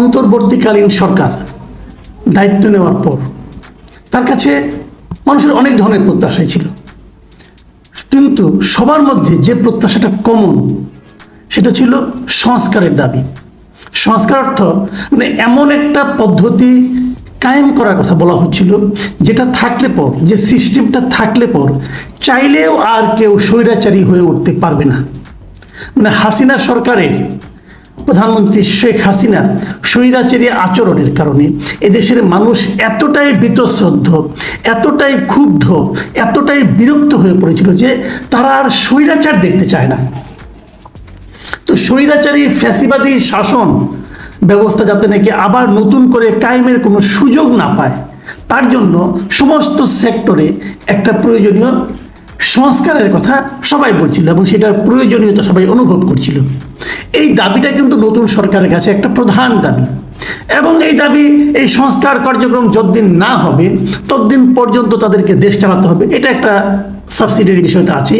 অন্তর্বর্তীকালীন সরকার দায়িত্ব নেওয়ার পর তার কাছে মানুষের অনেক ধরনের প্রত্যাশা ছিল। কিন্তু সবার মধ্যে যে প্রত্যাশাটা কমন সেটা ছিল সংস্কারের দাবি। সংস্কার অর্থ মানে এমন একটা পদ্ধতি কায়েম করার কথা বলা হচ্ছিল, যেটা থাকলে পর, যে সিস্টেমটা থাকলে পর চাইলেও আর কেউ স্বৈরাচারী হয়ে উঠতে পারবে না। মানে হাসিনা সরকারের প্রধানমন্ত্রী শেখ হাসিনার স্বৈরাচারী আচরণের কারণে এদেশের মানুষ এতটাই বীতশ্রদ্ধ, এতটাই ক্ষুব্ধ, এতটাই বিরক্ত হয়ে পড়েছিল যে তারা আর স্বৈরাচার দেখতে চায় না। তো স্বৈরাচারী ফ্যাসিবাদী শাসন ব্যবস্থা যাতে নাকি আবার নতুন করে কায়েমের কোনো সুযোগ না পায়, তার জন্য সমস্ত সেক্টরে একটা প্রয়োজনীয় সংস্কারের কথা সবাই বলছিল এবং সেটার প্রয়োজনীয়তা সবাই অনুভব করছিল। এই দাবিটা কিন্তু নতুন সরকারের কাছে একটা প্রধান দাবি। এবং এই দাবি, এই সংস্কার কার্যক্রম যতদিন না হবে, ততদিন পর্যন্ত তাদেরকে দেশ চালাতে হবে। এটা একটা সাবসিডিয়ারি বিষয় আছে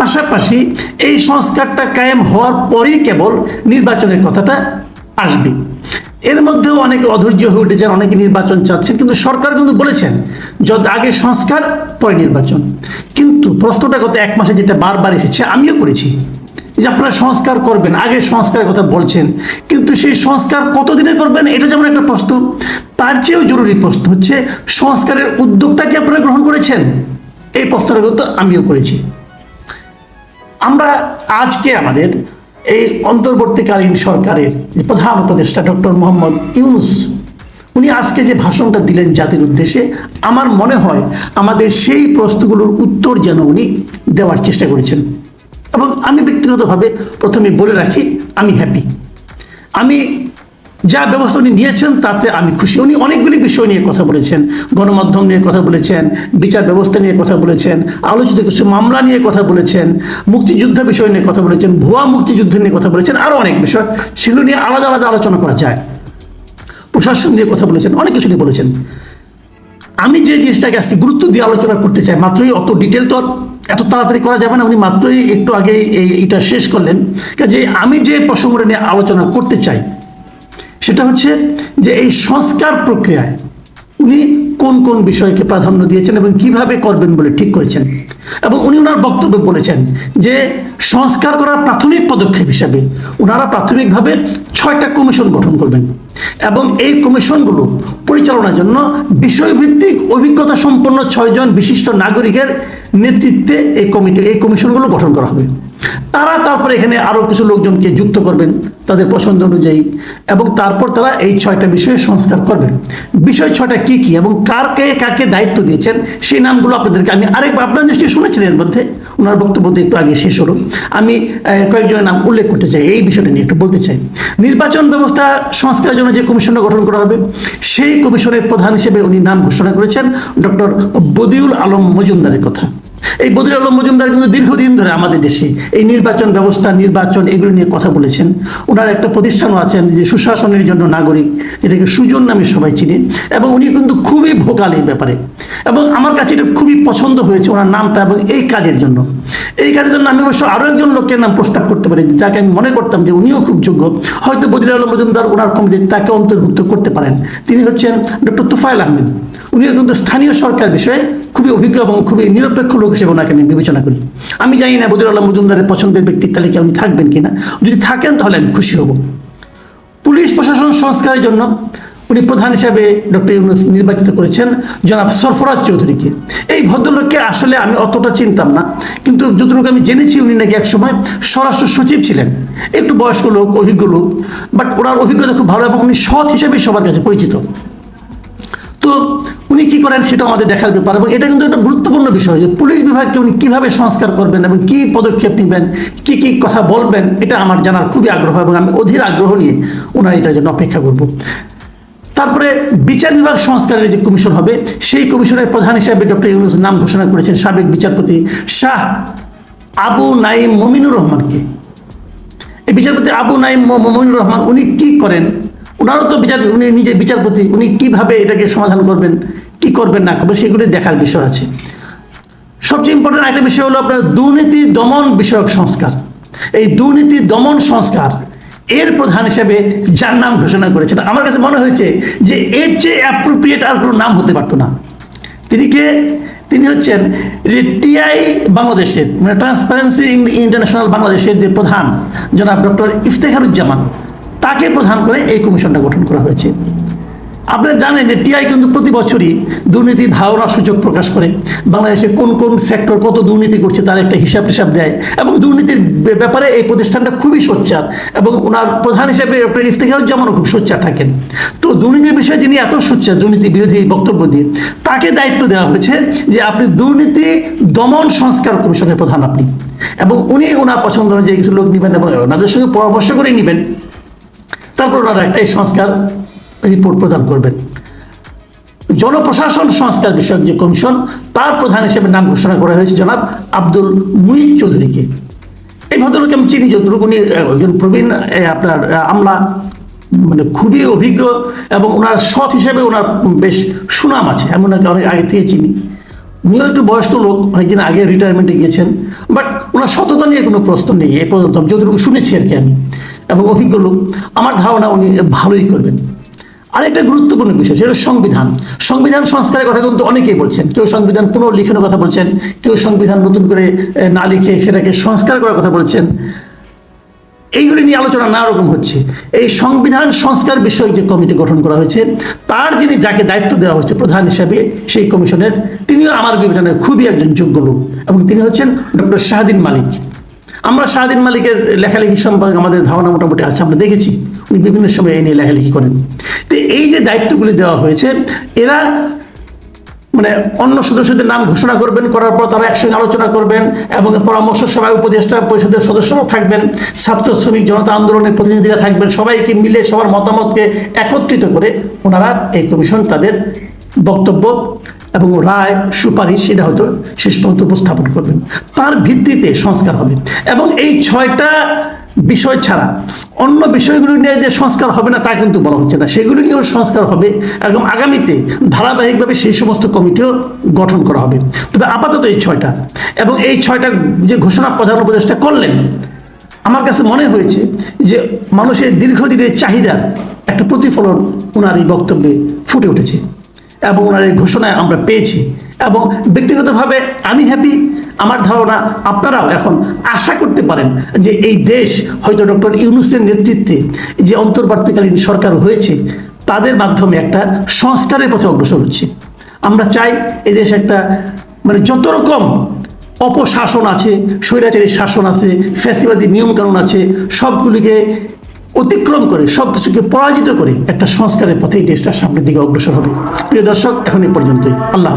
পাশাপাশি এই সংস্কারটা কায়েম হওয়ার পরেই কেবল নির্বাচনের কথাটা আসবে। এর মধ্যেও অনেকে অধৈর্য হয়ে উঠেছেন অনেকে নির্বাচন চাচ্ছেন, কিন্তু সরকার কিন্তু বলেছেন, যত আগে সংস্কার, পরে নির্বাচন। কিন্তু প্রশ্নটা গত এক মাসে যেটা বারবার এসেছে, আমিও করেছি। যে আপনারা সংস্কার করবেন, আগে সংস্কারের কথা বলছেন, কিন্তু সেই সংস্কার কতদিনে করবেন এটা যেমন একটা প্রশ্ন, তার চেয়েও জরুরি প্রশ্ন হচ্ছে, সংস্কারের উদ্যোগটা কি আপনারা গ্রহণ করেছেন? এই প্রশ্নটা কিন্তু আমিও করেছি। আমরা আজকে আমাদের এই অন্তর্বর্তীকালীন সরকারের প্রধান উপদেষ্টা ডক্টর মোহাম্মদ ইউনুস, উনি আজকে যে ভাষণটা দিলেন জাতির উদ্দেশ্যে, আমার মনে হয় আমাদের সেই প্রশ্নগুলোর উত্তর যেন উনি দেওয়ার চেষ্টা করেছেন। এবং আমি ব্যক্তিগতভাবে প্রথমে বলে রাখি, আমি হ্যাপি আমি যা ব্যবস্থা উনি নিয়েছেন, তাতে আমি খুশি। উনি অনেকগুলি বিষয় নিয়ে কথা বলেছেন, গণমাধ্যম নিয়ে কথা বলেছেন, বিচার ব্যবস্থা নিয়ে কথা বলেছেন, আলোচিত কিছু মামলা নিয়ে কথা বলেছেন, মুক্তিযুদ্ধ বিষয় নিয়ে কথা বলেছেন, ভুয়া মুক্তিযুদ্ধ নিয়ে কথা বলেছেন আরও অনেক বিষয়। সেগুলো নিয়ে আলাদা আলাদা আলোচনা করা যায়। প্রশাসন নিয়ে কথা বলেছেন, অনেক কিছু নিয়ে বলেছেন। আমি যে জিনিসটাকে আজকে গুরুত্ব দিয়ে আলোচনা করতে চাই, মাত্রই অত ডিটেল তো এত তাড়াতাড়ি করা যাবে না, উনি মাত্রই একটু আগে এই এটা শেষ করলেন। যে আমি যে প্রসঙ্গটা নিয়ে আলোচনা করতে চাই, সেটা হচ্ছে যে এই সংস্কার প্রক্রিয়ায় উনি কোন কোন বিষয়কে প্রাধান্য দিয়েছেন এবং কীভাবে করবেন বলে ঠিক করেছেন? এবং উনি ওনার বক্তব্যে বলেছেন যে সংস্কার করার প্রাথমিক পদক্ষেপ হিসাবে ওনারা প্রাথমিকভাবে ছয়টা কমিশন গঠন করবেন এবং এই কমিশনগুলো পরিচালনার জন্য বিষয়ভিত্তিক অভিজ্ঞতা সম্পন্ন ছয়জন বিশিষ্ট নাগরিকের নেতৃত্বে এই কমিটি এই কমিশনগুলো গঠন করা হবে। তারা তারপরে এখানে আরও কিছু লোকজনকে যুক্ত করবেন তাদের পছন্দ অনুযায়ী, এবং তারপর তারা এই ছয়টা বিষয়ে সংস্কার করবেন। বিষয় ছয়টা কি কি, এবং কারকে কাকে দায়িত্ব দিয়েছেন, সেই নামগুলো আপনাদেরকে আমি আরেকবার আপনারা নিশ্চয়ই শুনেছিলেন এর মধ্যে। ওনার বক্তব্য একটু আগে শেষ হলো। আমি কয়েকজনের নাম উল্লেখ করতে চাই, এই বিষয়টা নিয়ে একটু বলতে চাই। নির্বাচন ব্যবস্থা সংস্কারের জন্য যে কমিশনটা গঠন করা হবে, সেই কমিশনের প্রধান হিসেবে উনি নাম ঘোষণা করেছেন ডক্টর বদিউল আলম মজুমদারের কথা। এই বদির আলম মজুমদার কিন্তু দীর্ঘদিন ধরে আমাদের দেশে এই নির্বাচন ব্যবস্থা, নির্বাচন এগুলো নিয়ে কথা বলেছেন। ওনার একটা প্রতিষ্ঠানও আছেন যে সুশাসনের জন্য নাগরিক যেটাকে সুজন নামে সবাই চিনে এবং উনি কিন্তু খুবই ভোকাল এই ব্যাপারে। এবং আমার কাছে এটা খুবই পছন্দ হয়েছে ওনার নামটা এবং এই কাজের জন্য। এই কাজের জন্য আমি অবশ্য আরও একজন লোকের নাম প্রস্তাব করতে পারি, যাকে আমি মনে করতাম যে উনিও খুব যোগ্য। হয়তো বদির আলম মজুমদার ওনার কমিটি তাকে অন্তর্ভুক্ত করতে পারেন। তিনি হচ্ছেন ডক্টর তুফাইল আহমেদ। উনিও কিন্তু স্থানীয় সরকার বিষয়ে খুবই অভিজ্ঞ এবং খুবই নিরপেক্ষ লোক হিসেবে ওনাকে আমি বিবেচনা করি। আমি জানি না বদির আলম মজুমদারের পছন্দের ব্যক্তির তালিকায় উনি থাকবেন কিনা। যদি থাকেন তাহলে আমি খুশি হব। পুলিশ প্রশাসন সংস্কারের জন্য উনি প্রধান হিসাবে ডক্টর ইউনুস নির্বাচিত করেছেন জনাব সরফরাজ চৌধুরীকে। এই ভদ্রলোককে আসলে আমি অতটা চিনতাম না, কিন্তু যতটুকু আমি জেনেছি উনি নাকি একসময় স্বরাষ্ট্র সচিব ছিলেন। একটু বয়স্ক লোক, অভিজ্ঞ লোক বাট ওনার অভিজ্ঞতা খুব ভালো এবং উনি সৎ হিসেবে সবার কাছে পরিচিত। তো উনি কি করেন সেটা আমাদের দেখার ব্যাপার এবং এটা কিন্তু একটা গুরুত্বপূর্ণ বিষয় যে পুলিশ বিভাগকে উনি কীভাবে সংস্কার করবেন এবং কি পদক্ষেপ নেবেন, কি কি কথা বলবেন, এটা আমার জানার খুবই আগ্রহ এবং আমি অধীর আগ্রহ নিয়ে ওনার এটার জন্য অপেক্ষা করব। তারপরে বিচার বিভাগ সংস্কারের যে কমিশন হবে, সেই কমিশনের প্রধান হিসাবে ডক্টর ইউনুস নাম ঘোষণা করেছেন সাবেক বিচারপতি শাহ আবু নাইম মমিনুর রহমানকে। এই বিচারপতি আবু নাইম মমিনুর রহমান উনি কি করেন? ওনারও তো বিচার, উনি নিজে বিচারপতি, উনি কীভাবে এটাকে সমাধান করবেন? কি করবেন না করবেন সেগুলি দেখার বিষয় আছে। সবচেয়ে ইম্পর্টেন্ট একটা বিষয় হলো আপনার দুর্নীতি দমন বিষয়ক সংস্কার। এই দুর্নীতি দমন সংস্কার এর প্রধান হিসেবে যার নাম ঘোষণা করেছেন, আমার কাছে মনে হয়েছে যে এর চেয়ে অ্যাপ্রোপ্রিয়েট আর কোনো নাম হতে পারতো না। তিনি কে? তিনি হচ্ছেন টিআই বাংলাদেশের মানে ট্রান্সপারেন্সি ইন্টারন্যাশনাল বাংলাদেশের যে প্রধান, জনাব ডক্টর ইফতেখারুজ্জামান, তাকে প্রধান করে এই কমিশনটা গঠন করা হয়েছে। আপনারা জানেন যে টিআই কিন্তু প্রতি বছরই দুর্নীতি ধারণা সূচক প্রকাশ করে। বাংলাদেশে কোন কোন সেক্টর কত দুর্নীতি করছে তার একটা হিসাব টিসাব দেয় এবং দুর্নীতির ব্যাপারে এই প্রতিষ্ঠানটা খুবই সোচ্চার এবং ওনার প্রধান হিসেবে ডক্টর ইফতেখারুজ্জামানও খুব সোচ্চার থাকেন। তো দুর্নীতির বিষয়ে যিনি এত সোচ্চার, দুর্নীতি বিরোধী বক্তব্য দিয়ে, তাকে দায়িত্ব দেওয়া হয়েছে যে আপনি দুর্নীতি দমন সংস্কার কমিশনের প্রধান আপনি। এবং উনি ওনার পছন্দ অনুযায়ী কিছু লোক নেবেন এবং ওনাদের সঙ্গে পরামর্শ করে নেবেন। তারপর ওনারা একটা এই সংস্কার রিপোর্ট প্রদান করবেন। জনপ্রশাসন সংস্কার বিষয়ক যে কমিশন, তার প্রধান হিসেবে নাম ঘোষণা করা হয়েছে জনাব আব্দুল মুইজ চৌধুরীকে। এই ভদ্রলোক আমি চিনি যতটুকু, উনি একজন প্রবীণ আপনার আমলা মানে খুবই অভিজ্ঞ এবং ওনার সৎ হিসেবে ওনার বেশ সুনাম আছে, আমি ওনাকে অনেক আগে থেকে চিনি। উনিও একটু বয়স্ক লোক, অনেকদিন আগে রিটায়ারমেন্টে গিয়েছেন বাট ওনার সততা নিয়ে কোনো প্রশ্ন নেই, এ পর্যন্ত যতটুকু শুনেছি আর কি আমি, এবং অভিজ্ঞ লোক। আমার ধারণা উনি ভালোই করবেন। আরেকটা গুরুত্বপূর্ণ বিষয়, সেটা সংবিধান। সংবিধান সংস্কারের কথা কিন্তু অনেকেই বলছেন। কেউ সংবিধান পুনর্লিখনের কথা বলছেন, কেউ সংবিধান নতুন করে না লিখে সেটাকে সংস্কার করার কথা বলছেন। এইগুলি নিয়ে আলোচনা নানা রকম হচ্ছে। এই সংবিধান সংস্কার বিষয়ক যে কমিটি গঠন করা হয়েছে, তার যিনি যাকে দায়িত্ব দেওয়া হয়েছে প্রধান হিসাবে, সেই কমিশনের, তিনিও আমার বিবেচনায় খুবই একজন যোগ্য লোক। এবং তিনি হচ্ছেন ডক্টর শাহদিন মালিক। আমরা শাহদিন মালিকের লেখালেখি সম্পর্কে আমাদের ধারণা মোটামুটি আছে, আমরা দেখেছি। উনি বিভিন্ন সময় এই নিয়ে লেখালেখি করেন। তো এই যে দায়িত্বগুলি দেওয়া হয়েছে, এরা মানে অন্য সদস্যদের নাম ঘোষণা করবেন, করার পর তারা একসঙ্গে আলোচনা করবেন এবং পরামর্শ সভায় উপদেষ্টা পরিষদের সদস্যরাও থাকবেন, ছাত্র, শ্রমিক, জনতা আন্দোলনের প্রতিনিধিরা থাকবেন, সবাইকে মিলে, সবার মতামতকে একত্রিত করে ওনারা এই কমিশন তাদের বক্তব্য এবং রায়, সুপারিশ, সেটা হয়তো শেষ পর্যন্ত উপস্থাপন করবেন। তার ভিত্তিতে সংস্কার হবে। এবং এই ছয়টা বিষয় ছাড়া অন্য বিষয়গুলো নিয়ে যে সংস্কার হবে না তা কিন্তু বলা হচ্ছে না। সেগুলো নিয়েও সংস্কার হবে এবং আগামীতে ধারাবাহিকভাবে সেই সমস্ত কমিটিও গঠন করা হবে। তবে আপাতত এই ছয়টা এবং এই ছয়টা যে ঘোষণা প্রধান উপদেষ্টা করলেন, আমার কাছে মনে হয়েছে যে মানুষের দীর্ঘদিনের চাহিদার একটা প্রতিফলন ওনার এই বক্তব্যে ফুটে উঠেছে। এবং ওনার এই ঘোষণায় আমরা পেয়েছি। এবং ব্যক্তিগতভাবে আমি হ্যাপি আমার ধারণা আপনারাও এখন আশা করতে পারেন যে এই দেশ হয়তো ডক্টর ইউনুসের নেতৃত্বে যে অন্তর্বর্তীকালীন সরকার হয়েছে, তাদের মাধ্যমে একটা সংস্কারের পথে অগ্রসর হচ্ছে। আমরা চাই এদেশ একটা মানে যত রকম অপশাসন আছে, স্বৈরাচারী শাসন আছে, ফ্যাসিবাদী নিয়মকানুন আছে, সবগুলিকে অতিক্রম করে সব কিছুকে পরাজিত করে একটা সংস্কারের পথে দেশটা সামনের দিকে অগ্রসর হবে প্রিয় দর্শক, এখন এই পর্যন্তই আল্লাহ।